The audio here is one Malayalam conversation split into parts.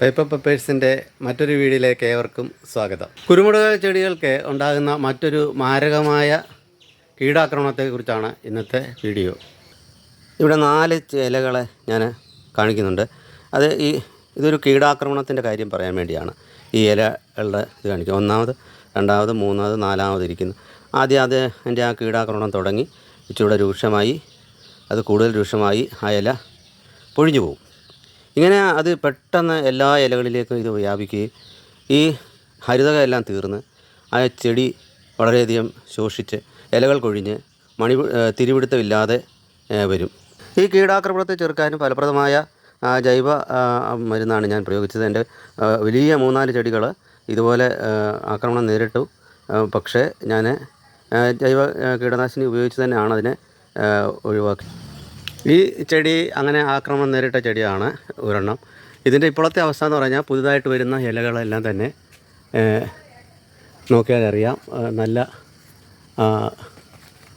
പേപ്പർ പെപ്പേഴ്സിന്റെ മറ്റൊരു വീഡിയോയിലേക്ക് ഏവർക്കും സ്വാഗതം. കുരുമുളക് ചെടികൾക്ക് ഉണ്ടാകുന്ന മറ്റൊരു മാരകമായ കീടാക്രമണത്തെക്കുറിച്ചാണ് ഇന്നത്തെ വീഡിയോ. ഇവിടെ നാല് ഇലകളെ ഞാൻ കാണിക്കുന്നുണ്ട്. അത് ഈ ഇതൊരു കീടാക്രമണത്തിന്റെ കാര്യം പറയാൻ വേണ്ടിയാണ്. ഈ ഇലകളുടെ ഇത് കാണിക്കുക ഒന്നാമത് രണ്ടാമത് മൂന്നാമത് നാലാമത് ഇരിക്കുന്നു. ആദ്യം അത് എന്റെ ആ കീടാക്രമണം തുടങ്ങി ഇച്ചിരൂടെ രൂക്ഷമായി അത് കൂടുതൽ രൂക്ഷമായി ആ ഇല പൊഴിഞ്ഞു പോകും. ഇങ്ങനെ അത് പെട്ടെന്ന് എല്ലാ ഇലകളിലേക്കും ഇത് വ്യാപിക്കുകയും ഈ ഹരിതകം എല്ലാം തീർന്ന് ആ ചെടി വളരെയധികം ശോഷിച്ച് ഇലകൾ കൊഴിഞ്ഞ് മണി തിരിപിടുത്തമില്ലാതെ വരും. ഈ കീടാക്രമണത്തെ ചെറുക്കാനും ഫലപ്രദമായ ജൈവ മരുന്നാണ് ഞാൻ പ്രയോഗിച്ചത്. എന്റെ വലിയ മൂന്നാൽ ചെടികൾ ഇതുപോലെ ആക്രമണം നേരിട്ടു. പക്ഷേ ഞാൻ ജൈവ കീടനാശിനി ഉപയോഗിച്ച് തന്നെയാണ് അതിനെ ഒഴിവാക്കി ഈ ചെടി അങ്ങനെ ആക്രമണം നേരിട്ട ചെടിയാണ് ഒരെണ്ണം. ഇതിന്റെ ഇപ്പോഴത്തെ അവസ്ഥ എന്ന് പറഞ്ഞാൽ പുതുതായിട്ട് വരുന്ന ഇലകളെല്ലാം തന്നെ നോക്കിയാൽ അറിയാം നല്ല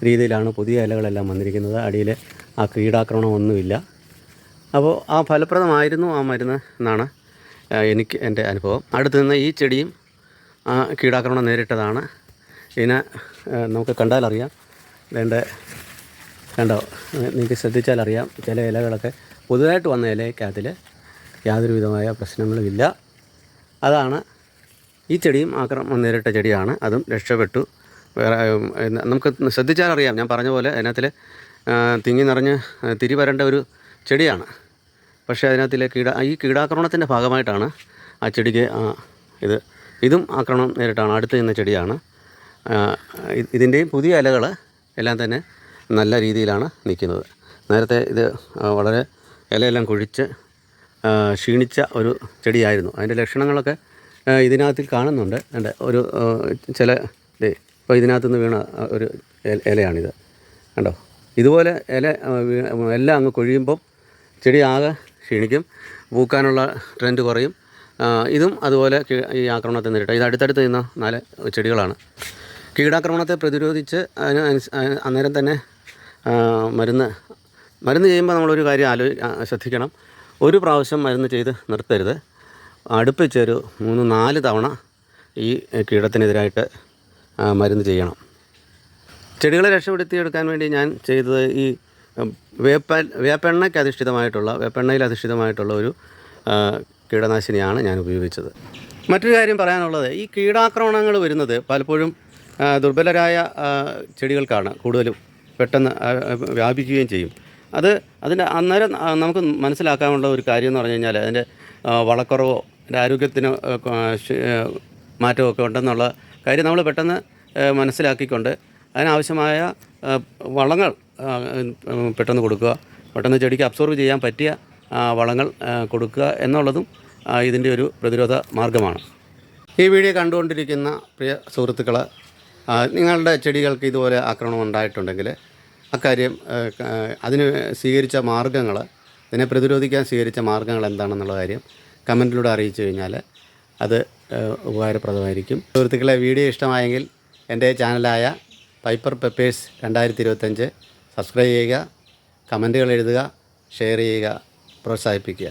രീതിയിലാണ് പുതിയ ഇലകളെല്ലാം വന്നിരിക്കുന്നത്. അടിയിൽ ആ കീടാക്രമണം ഒന്നുമില്ല അപ്പോൾ ആ ഫലപ്രദമായിരുന്നു ആ മരുന്ന് എന്നാണ് എനിക്ക് എന്റെ അനുഭവം. അടുത്ത് നിന്ന് ഈ ചെടിയും കീടാക്രമണം നേരിട്ടതാണ്. ഇതിനെ നമുക്ക് കണ്ടാലറിയാം. ഇതിന്റെ കണ്ടോ? നിങ്ങൾക്ക് ശ്രദ്ധിച്ചാൽ അറിയാം ചില ഇലകളൊക്കെ പുതുതായിട്ട് വന്ന ഇലയ്ക്കകത്തിൽ യാതൊരു വിധമായ പ്രശ്നങ്ങളുമില്ല. അതാണ് ഈ ചെടിയും ആക്രമണം നേരിട്ട ചെടിയാണ്. അതും രക്ഷപ്പെട്ടു. വേറെ നമുക്ക് ശ്രദ്ധിച്ചാൽ അറിയാം. ഞാൻ പറഞ്ഞ പോലെ അതിനകത്തിൽ തിങ്ങി നിറഞ്ഞ് തിരി വരേണ്ട ഒരു ചെടിയാണ്. പക്ഷേ അതിനകത്തിലെ കീട ഈ കീടാക്രമണത്തിന്റെ ഭാഗമായിട്ടാണ് ആ ചെടിക്ക് ഇത് ഇതും ആക്രമണം നേരിട്ടാണ്. അടുത്ത് നിന്ന ചെടിയാണ്. ഇതിന്റെയും പുതിയ ഇലകൾ എല്ലാം തന്നെ നല്ല രീതിയിലാണ് നിൽക്കുന്നത്. നേരത്തെ ഇത് വളരെ ഇലയെല്ലാം കുഴിച്ച് ക്ഷീണിച്ച ഒരു ചെടിയായിരുന്നു. അതിന്റെ ലക്ഷണങ്ങളൊക്കെ ഇതിനകത്തിൽ കാണുന്നുണ്ട്. എന്റെ ഒരു ചില ഇപ്പോൾ ഇതിനകത്തു നിന്ന് വീണ ഒരു ഇല- ഇലയാണിത്. കണ്ടോ? ഇതുപോലെ ഇല എല്ലാം അങ്ങ് കൊഴിയുമ്പം ചെടി ആകെ ക്ഷീണിക്കും പൂക്കാനുള്ള ട്രെൻഡ് കുറയും. ഇതും അതുപോലെ ഈ ആക്രമണത്തെ നേരിട്ട ഇത് അടുത്തടുത്ത് നിന്ന നാല് ചെടികളാണ്. കീടാക്രമണത്തെ പ്രതിരോധിച്ച് അതിന് അന്നേരം തന്നെ മരുന്ന് മരുന്ന് ചെയ്യുമ്പോൾ നമ്മളൊരു കാര്യം ആലോ ശ്രദ്ധിക്കണം. ഒരു പ്രാവശ്യം മരുന്ന് ചെയ്ത് നിർത്തരുത്. അടുപ്പിച്ചൊരു മൂന്ന് നാല് തവണ ഈ കീടത്തിനെതിരായിട്ട് മരുന്ന് ചെയ്യണം. ചെടികളെ രക്ഷപ്പെടുത്തിയെടുക്കാൻ വേണ്ടി ഞാൻ ചെയ്തത് ഈ വേപ്പ വേപ്പെണ്ണയ്ക്ക് അധിഷ്ഠിതമായിട്ടുള്ള വേപ്പെണ്ണയിൽ അധിഷ്ഠിതമായിട്ടുള്ള ഒരു കീടനാശിനിയാണ് ഞാൻ ഉപയോഗിച്ചത്. മറ്റൊരു കാര്യം പറയാനുള്ളത് ഈ കീടാക്രമണങ്ങൾ വരുന്നത് പലപ്പോഴും ദുർബലരായ ചെടികൾക്കാണ്. കൂടുതലും പെട്ടെന്ന് വ്യാപിക്കുകയും ചെയ്യും. അത് അതിന്റെ അന്നേരം നമുക്ക് മനസ്സിലാക്കാനുള്ള ഒരു കാര്യം എന്ന് പറഞ്ഞു കഴിഞ്ഞാൽ അതിന്റെ വളക്കുറവോ അതിന്റെ ആരോഗ്യത്തിന് മാറ്റമൊക്കെ ഉണ്ടെന്നുള്ള കാര്യം നമ്മൾ പെട്ടെന്ന് മനസ്സിലാക്കിക്കൊണ്ട് അതിനാവശ്യമായ വളങ്ങൾ പെട്ടെന്ന് കൊടുക്കുക. പെട്ടെന്ന് ചെടിക്ക് അബ്സോർവ് ചെയ്യാൻ പറ്റിയ വളങ്ങൾ കൊടുക്കുക എന്നുള്ളതും ഇതിന്റെ ഒരു പ്രതിരോധ മാർഗമാണ്. ഈ വീഡിയോ കണ്ടുകൊണ്ടിരിക്കുന്ന പ്രിയ സുഹൃത്തുക്കൾ നിങ്ങളുടെ ചെടികൾക്ക് ഇതുപോലെ ആക്രമണം ഉണ്ടായിട്ടുണ്ടെങ്കിൽ അക്കാര്യം അതിന് സ്വീകരിച്ച മാർഗങ്ങൾ ഇതിനെ പ്രതിരോധിക്കാൻ സ്വീകരിച്ച മാർഗങ്ങൾ എന്താണെന്നുള്ള കാര്യം കമന്റിലൂടെ അറിയിച്ചു കഴിഞ്ഞാൽ അത് ഉപകാരപ്രദമായിരിക്കും. സുഹൃത്തുക്കളെ വീഡിയോ ഇഷ്ടമായെങ്കിൽ എന്റെ ചാനലായ പൈപ്പർ പെപ്പേഴ്സ് രണ്ടായിരത്തി ഇരുപത്തഞ്ച് സബ്സ്ക്രൈബ് ചെയ്യുക കമന്റുകൾ എഴുതുക ഷെയർ ചെയ്യുക പ്രോത്സാഹിപ്പിക്കുക.